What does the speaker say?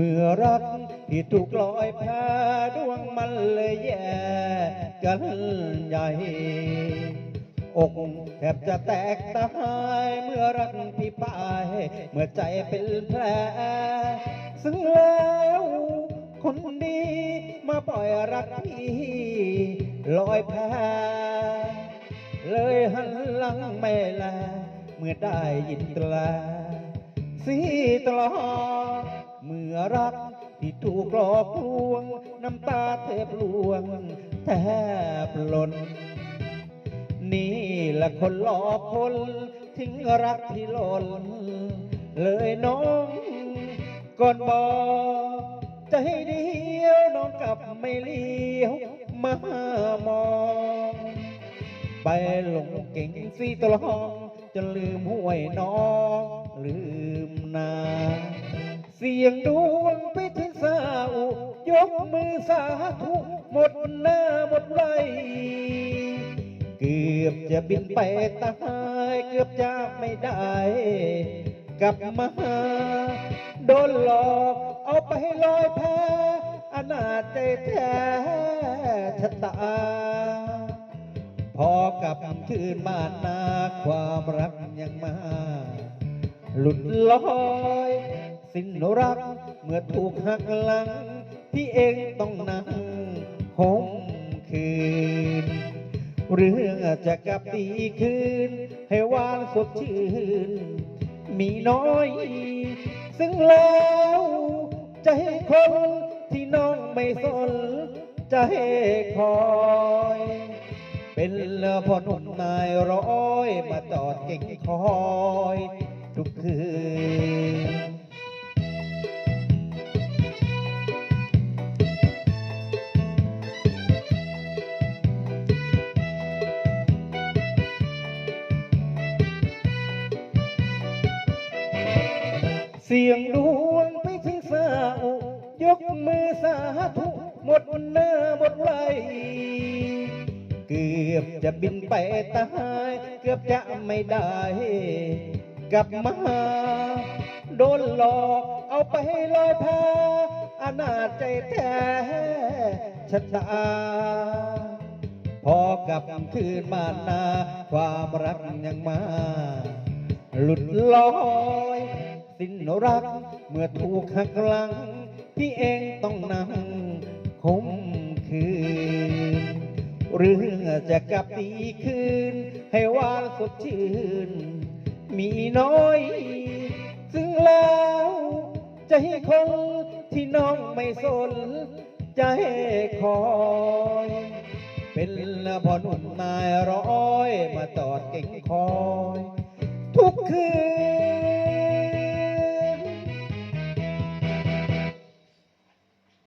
เมื่อรักที่ถูกลอยแพดวงมันเลยแย่กันใหญ่อกแทบจะแตกตายเมื่อรักพี่ปายเมื่อใจเป็นแผลซึ่งแล้วคนดีมาปล่อยรักพี่ลอยแพเลยหันหลังไม่แลเมื่อได้ยินตราสีตลอด เมื่อรักที่ถูกหลอกลวง น้ำตาเทบลวง แทบหล่น นี่แหละคนหลอกคนทิ้งรักที่หล่น เลยน้องก่อนบอกจะให้เดียวน้องกลับไม่เลี้ยวมามอง ไปหลงเก่งสีตลองจนลืมห้วยน้องลืมนา เสียงดวงไปถึงสาวยกมือสาธุหมดหน้าหมดไหลเกือบจะบินไปตายเกือบจะไม่ได้กลับมาโดนหลอกเอาไปลอยแพอนาจใจแท้ชะตา พอกลับคืนบ้านนาความรักยังมา หลุดลอย สิ้นรักเมื่อถูกหักหลัง ที่เองต้องนั่งคงคืน เรื่องจะกลับดีคืน ให้หวานสดชื่น มีน้อย ซึ่งแล้วจะให้คนที่น้องไม่สน จะให้คอย เป็นพ่อหนุ่มนายร้อย มาจอดเก่งคอย ทุกคืน เสียงดวงไปถึงสาวยกมือสาธุหมดหน้าหมดไหลเกือบจะบินไปตาย เกือบจะไม่ได้ กลับมา โดนหลอกเอาไปลอยแพอนาจใจแท้ชะตา พอกลับคืนบ้านา ความรักยังมา หลุดลอย สิ้นรัก เมื่อถูกหักหลัง พี่เองต้องนั่งคมคืนเรื่องจะกลับดีคืน ให้หวานสดชื่น มีน้อย ซึ่งแล้วจะให้คนที่น้องไม่สนจะให้คอยเป็นพอนุ่มนายร้อยมาจอดเก่งคอย ทุกคืน